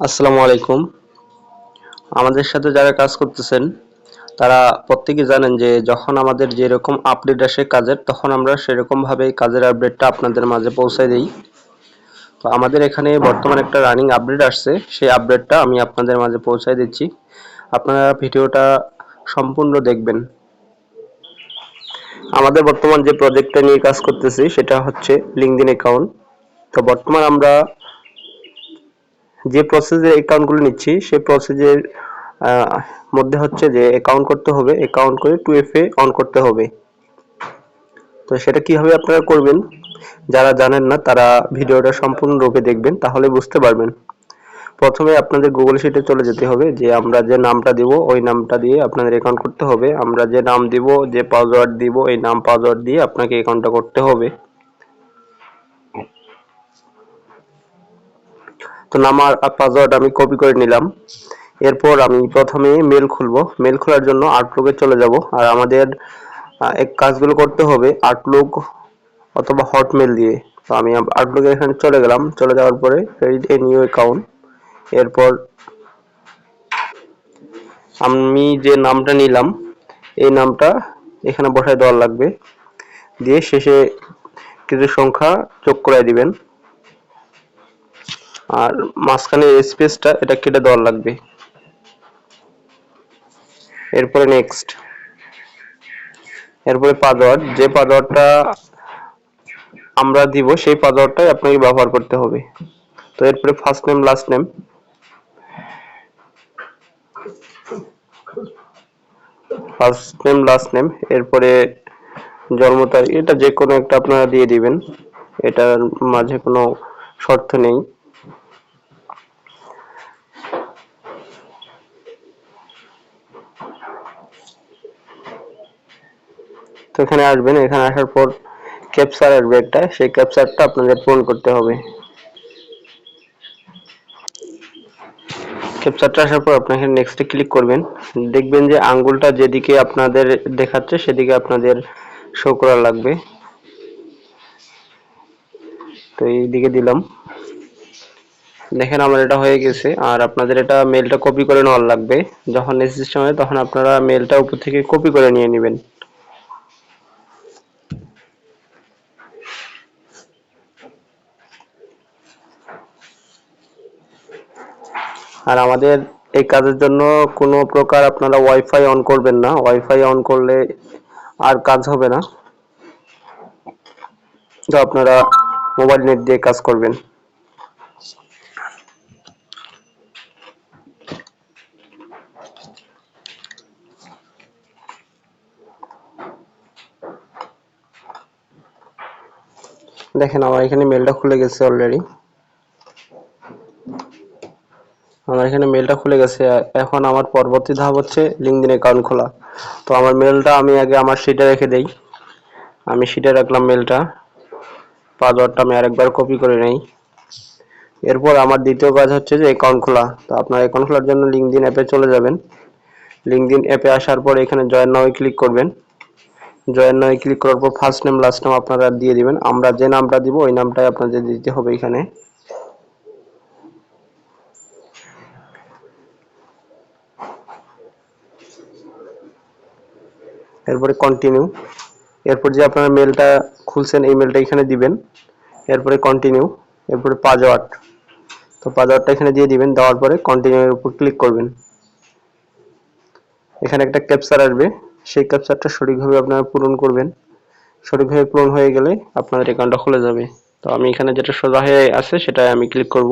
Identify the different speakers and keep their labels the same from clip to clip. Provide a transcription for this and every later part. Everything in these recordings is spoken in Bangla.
Speaker 1: আসসালামু আলাইকুম। আমাদের সাথে যারা কাজ করতেছেন, তারা প্রত্যেকে জানেন যে যখন আমাদের যেরকম আপডেট আসে কাজের, তখন আমরা সেরকমভাবে কাজের আপডেটটা আপনাদের মাঝে পৌঁছায় দিই। তো আমাদের এখানে বর্তমানে একটা রানিং আপডেট আসছে, সেই আপডেটটা আমি আপনাদের মাঝে পৌঁছায় দিচ্ছি। আপনারা ভিডিওটা সম্পূর্ণ দেখবেন। আমাদের বর্তমান যে প্রজেক্টটা নিয়ে কাজ করতেছি, সেটা হচ্ছে লিঙ্কডিন অ্যাকাউন্ট তো বর্তমান আমরা যে প্রসেসের অ্যাকাউন্টগুলো নিচ্ছি, সেই প্রসেসের মধ্যে হচ্ছে যে অ্যাকাউন্ট করতে হবে অ্যাকাউন্ট করে টু এফ এ অন করতে হবে। তো সেটা কীভাবে আপনারা করবেন? যারা জানেন না, তারা ভিডিওটা সম্পূর্ণরূপে দেখবেন, তাহলে বুঝতে পারবেন। প্রথমে আপনাদের গুগল শিটে চলে যেতে হবে, যে আমরা যে নামটা দিব, ওই নামটা দিয়ে আপনাদের অ্যাকাউন্ট করতে হবে। আমরা যে নাম দিব, যে পাসওয়ার্ড দিব এই নাম পাসওয়ার্ড দিয়ে আপনাকে অ্যাকাউন্টটা করতে হবে। তো নাম আর পাসওয়ার্ড আমি কপি করে নিলাম। এরপর আমি প্রথমে মেল খুলবো। মেল খোলার জন্য আউটলুকে চলে যাব। আর আমাদের এক কাজগুলো করতে হবে আউটলুক অথবা হটমেল দিয়ে। তো আমি আউটলুকে এখানে চলে গেলাম। চলে যাওয়ার পরে ক্রেডিট এ নিউ অ্যাকাউন্ট এরপর আমি যে নামটা নিলাম, এই নামটা এখানে বসায় দেওয়ার লাগবে। দিয়ে শেষে কিছু সংখ্যা যোগ করে দিবেন। আর মাঝখানে স্পেসটা এটা কেটে দেওয়ার লাগবে। এরপরে নেক্সট এরপরে পাসওয়ার্ড যে পাসওয়ার্ডটা আমরা দিব, সেই পাসওয়ার্ডটাই আপনাকে ব্যবহার করতে হবে। তো এরপরে first name last name first name last name এরপরে জন্ম তারিখ, এটা যে কোনো একটা আপনারা দিয়ে দিবেন। এটার মাঝে কোনো শর্ত নেই। তো এখানে আসবেন, এখানে আসার পর ক্যাপচার আসবে একটা সেই ক্যাপচারটা আপনাদের পূরণ করতে হবে। ক্যাপচারটা আসার পর আপনাকে নেক্সটে ক্লিক করবেন। দেখবেন যে আঙ্গুলটা যেদিকে আপনাদের দেখাচ্ছে, সেদিকে আপনাদের শো করা লাগবে। তো এই দিকে দিলাম। দেখেন আমার এটা হয়ে গেছে, আর আপনাদের এটা মেলটা কপি করে নেওয়ার লাগবে। যখন সিস্টেম হয়, তখন আপনারা মেলটা উপর থেকে কপি করে নিয়ে নেবেন। আর আমাদের এই কাজের জন্য কোনো প্রকার আপনারা ওয়াইফাই অন করবেন না। ওয়াইফাই অন করলে আর কাজ হবে না। তো আপনারা মোবাইল নেট দিয়ে কাজ করবেন। দেখেন আমার এখানে মেলটা খুলে গেছে অলরেডি আমার এখানে মেলটা খুলে গেছে। এখন আমার পরবর্তী ধাপ হচ্ছে লিঙ্কডিন অ্যাকাউন্ট খোলা। তো আমার মেলটা আমি আগে আমার সিটে রেখে দেই। আমি সিটে রাখলাম মেলটা পাসওয়ার্ডটা আমি আরেকবার কপি করে নেই। এরপর আমার দ্বিতীয় কাজ হচ্ছে যে অ্যাকাউন্ট খোলা। তো আপনার অ্যাকাউন্ট খোলার জন্য লিঙ্কডিন অ্যাপে চলে যাবেন। লিঙ্কডিন অ্যাপে আসার পর এখানে জয়েন নাও ক্লিক করবেন। জয়েন নাও ক্লিক করার পর ফার্স্ট নেম লাস্ট নেম আপনারা দিয়ে দিবেন। আমরা যে নামটা দিব, ওই নামটাই আপনাদের দিতে হবে এখানে। এরপরে কন্টিনিউ এরপর যে আপনারা মেলটা খুলছেন, এই মেলটা এখানে দিবেন। এরপরে কন্টিনিউ এরপরে পাসওয়ার্ড তো পাসওয়ার্ডটা এখানে দিয়ে দিবেন, দেওয়ার পরে কন্টিনিউ এর উপর ক্লিক করবেন। এখানে একটা ক্যাপচার আসবে। সেই ক্যাপচারটা সঠিকভাবে আপনারা পূরণ করবেন। সঠিকভাবে পূরণ হয়ে গেলে আপনাদের অ্যাকাউন্টটা খুলে যাবে। তো আমি এখানে যেটা সোজা হয়ে আছে সেটাই আমি ক্লিক করব।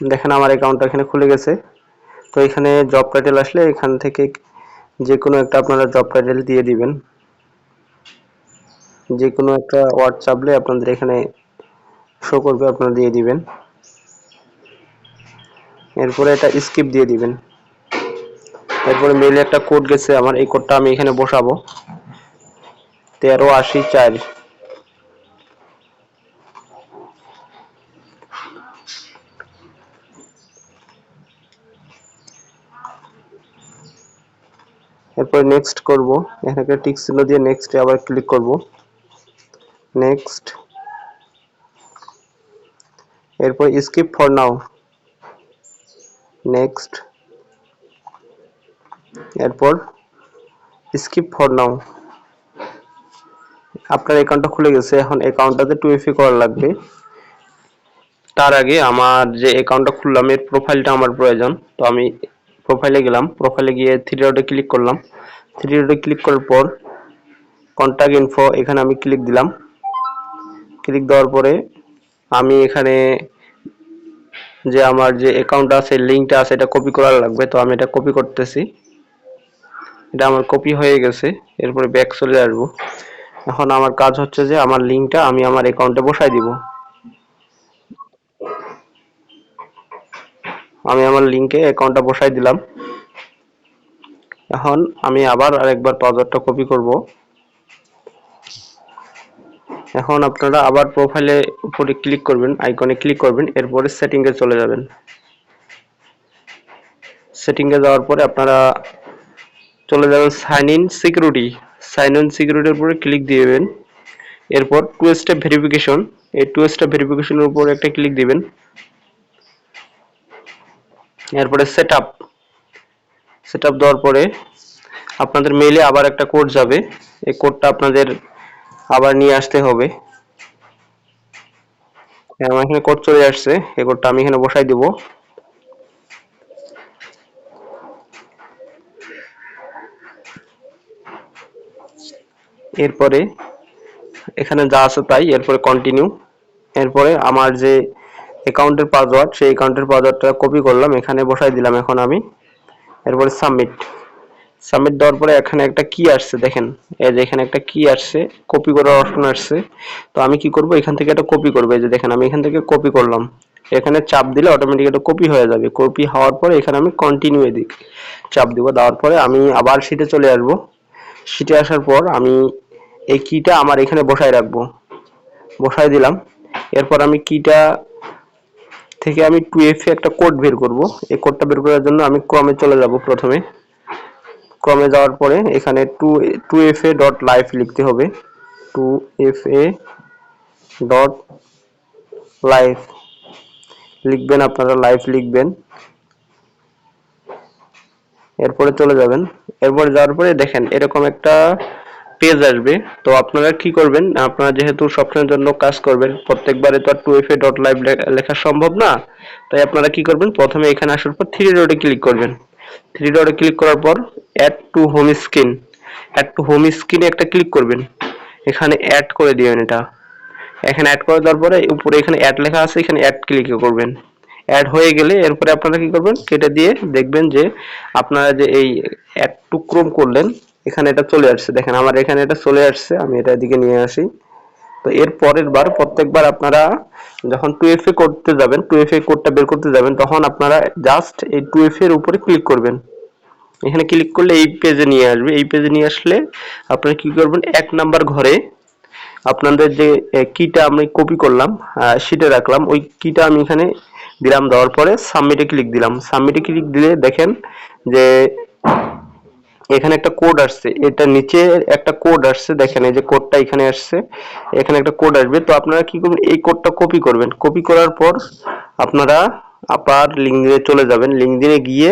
Speaker 1: দেখেন আমার অ্যাকাউন্টটা এখানে খুলে গেছে। তো এখানে জব টাইটেল আসলে এখান থেকে যে কোনো একটা আপনারা জব টাইটেল দিয়ে দিবেন। যে কোনো একটা ওয়ার্ড চাপলে আপনাদের এখানে শো করবে, আপনারা দিয়ে দিবেন। এরপরে এটা স্কিপ দিয়ে দিবেন। এরপরে মেলে একটা কোড গেছে, আমার এই কোডটা আমি এখানে বসাবো। তেরো আশি চার। এরপর নেক্সট করব। এখানে টিক চিহ্ন দিয়ে নেক্সট আবার ক্লিক করব। নেক্সট এরপর স্কিপ ফর নাও নেক্সট এরপর স্কিপ ফর নাও আপনার অ্যাকাউন্টটা খুলে গেছে, এখন অ্যাকাউন্টটাতে টু এফি করা লাগবে। তার আগে আমার যে অ্যাকাউন্টটা খুললাম, এর প্রোফাইলটা আমার প্রয়োজন। তো আমি প্রোফাইলে গেলাম প্রোফাইলে গিয়ে থ্রি ডটে ক্লিক করলাম। থ্রি ডটে ক্লিক করার পর কন্ট্যাক্ট ইনফো এখানে আমি ক্লিক দিলাম। ক্লিক দেওয়ার পরে আমি এখানে যে আমার যে অ্যাকাউন্ট আছে লিঙ্কটা আছে, এটা কপি করা লাগবে। তো আমি এটা কপি করতেছি। এটা আমার কপি হয়ে গেছে। এরপরে ব্যাক চলে আসব। এখন আমার কাজ হচ্ছে যে আমার লিঙ্কটা আমি আমার অ্যাকাউন্টে বসাই দিব। আমি আমার লিঙ্কে অ্যাকাউন্টটা বসাই দিলাম। এখন আমি আবার আরেকবার পাসওয়ার্ডটা কপি করব। এখন আপনারা আবার প্রোফাইলে উপরে ক্লিক করবেন আইকনে ক্লিক করবেন, এরপরে সেটিংয়ে চলে যাবেন। সেটিংয়ে যাওয়ার পরে আপনারা চলে যাবেন sign in security sign in সিকিউরিটির উপরে ক্লিক দিবেন। এরপর টু স্টেপ ভেরিফিকেশন এই টু স্টেপ ভেরিফিকেশনের উপর একটা ক্লিক দিবেন। এরপরে সেট আপ সেট আপ দেওয়ার পরে আপনাদের মেইলে আবার একটা কোড যাবে। এই কোডটা আপনাদের আবার নিয়ে আসতে হবে। আমার এখানে কোড চলে আসছে। এই কোডটা আমি এখানে বসাই দিব। এরপরে এখানে যা আছে তাই, এরপরে কন্টিনিউ এরপরে আমার যে অ্যাকাউন্টের পাসওয়ার্ড সেই অ্যাকাউন্টের পাসওয়ার্ডটা কপি করলাম, এখানে বসাই দিলাম এখন আমি। এরপরে সাবমিট সাবমিট দেওয়ার পরে এখানে একটা কি আসছে, দেখেন। এই যে এখানে একটা কি আসছে কপি করার অপশন আসছে। তো আমি কি করব? এখান থেকে একটা কপি করব। এই যে দেখেন, আমি এখান থেকে কপি করলাম। এখানে চাপ দিলে অটোমেটিক এটা কপি হয়ে যাবে। কপি হওয়ার পরে এখানে আমি কন্টিনিউ এদিক চাপ দিব। দেওয়ার পরে আমি আবার শীটে চলে আসব। শীটে আসার পর আমি এই কিটা আমার এখানে বসায় রাখব। বসায় দিলাম। এরপর আমি কিটা থেকে আমি টু এফ একটা কোড বের করব। এই কোডটা বের করার জন্য আমি ক্রমে চলে যাব প্রথমে। ক্রমে যাওয়ার পরে এখানে two two F A dot life লিখতে হবে। Two F A dot life লিখবেন আপনারা লাইফ লিখবেন। এরপরে চলে যাবেন। এরপরে যাওয়ার পরে দেখেন এরকম একটা পেজ আসবে। তো আপনারা কি করবেন? আপনারা যেহেতু সবসময়ের জন্য কাজ করবেন, প্রত্যেকবারে তো আর two F A dot live লেখা সম্ভব না। তাই আপনারা কি করবেন? প্রথমে এখানে আসার পর থ্রি ডটে ক্লিক করবেন। থ্রি ডটে ক্লিক করার পর add to home screen add to home স্ক্রিনে একটা ক্লিক করবেন। এখানে অ্যাড করে দিবেন এটা। এখানে অ্যাড করে দেওয়ার পরে উপরে এখানে অ্যাড লেখা আছে, এখানে অ্যাড ক্লিক করবেন। অ্যাড হয়ে গেলে এরপরে আপনারা কি করবেন? কেটে দিয়ে দেখবেন যে আপনারা যে এই অ্যাড টু ক্রোম করলেন এখানে এটা চলে আসছে। দেখেন, আমার এখানে এটা চলে আসছে, আমি এটা এদিকে নিয়ে আসি। তো এর পরের বার, প্রত্যেকবার আপনারা যখন টু এফ এ করতে যাবেন টু এফ এ কোডটা বের করতে যাবেন, তখন আপনারা জাস্ট এই টু এফ এর উপরে ক্লিক করবেন। এখানে ক্লিক করলে এই পেজে নিয়ে আসবে। এই পেজে নিয়ে আসলে আপনারা কি করবেন, এক নাম্বার ঘরে আপনাদের যে কিটা আমি কপি করলাম সেটা রাখলাম, ওই কিটা আমি এখানে দিলাম দেওয়ার পরে সাবমিটে ক্লিক দিলাম। সাবমিটে ক্লিক দিলে দেখেন যে এখানে একটা কোড আসছে। এটা নিচে একটা কোড আসছে, দেখেন এই যে কোডটা এখানে আসছে, এখানে একটা কোড আসবে। তো আপনারা কি করবেন, এই কোডটা কপি করবেন। কপি করার পর আপনারা আবার লিঙ্কডিনে চলে যাবেন। লিঙ্কডিনে গিয়ে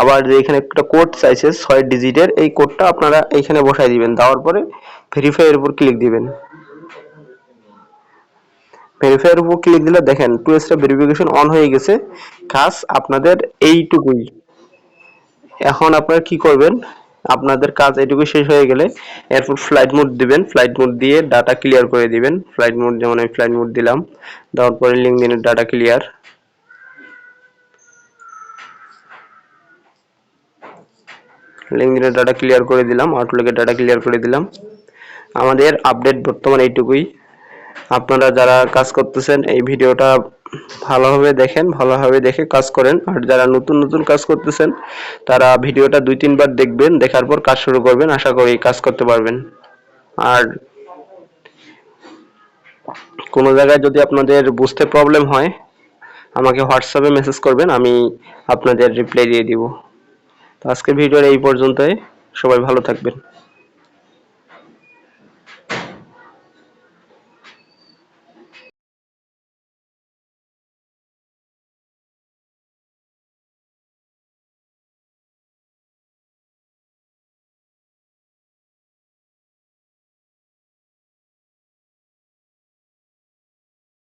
Speaker 1: আবার যে এখানে একটা কোড চাইছে, ছয় ডিজিটের, এই কোডটা আপনারা এইখানে বসাই দিবেন। দেওয়ার পরে ভেরিফাই এর উপর ক্লিক দিবেন। ভেরিফাই এর উপর ক্লিক দিলে দেখেন টু স্টেপ ভেরিফিকেশন অন হয়ে গেছে। কাজ আপনাদের এইটুকুই। এখন আপনারা কি করবেন? আপনাদের কাজ এটুকু শেষ হয়ে গেলে এরপর ফ্লাইট মোড দিবেন। ফ্লাইট মোড দিয়ে ডাটা ক্লিয়ার করে দিবেন। ফ্লাইট মোড যেমন আমি ফ্লাইট মোড দিলাম। দেওয়ার পরে লিঙ্কডিনের ডাটা ক্লিয়ার লিঙ্কডিনের ডাটা ক্লিয়ার করে দিলাম। আউটলুকের ডাটা ক্লিয়ার করে দিলাম। আমাদের আপডেট বর্তমান এইটুকুই। আপনারা যারা কাজ করতেছেন, এই ভিডিওটা ভালোভাবে দেখেন, ভালোভাবে দেখে কাজ করেন। আর যারা নতুন নতুন কাজ করতেছেন, তারা ভিডিওটা দুই তিনবার দেখবেন, দেখার পর কাজ শুরু করবেন, আশা করি কাজ করতে পারবেন। আর কোনো জায়গায় যদি আপনাদের বুঝতে প্রবলেম হয়, আমাকে হোয়াটসঅ্যাপে মেসেজ করবেন, আমি আপনাদের রিপ্লাই দিয়ে দিব। তো আজকের ভিডিওর এই পর্যন্তই। সবাই ভালো থাকবেন।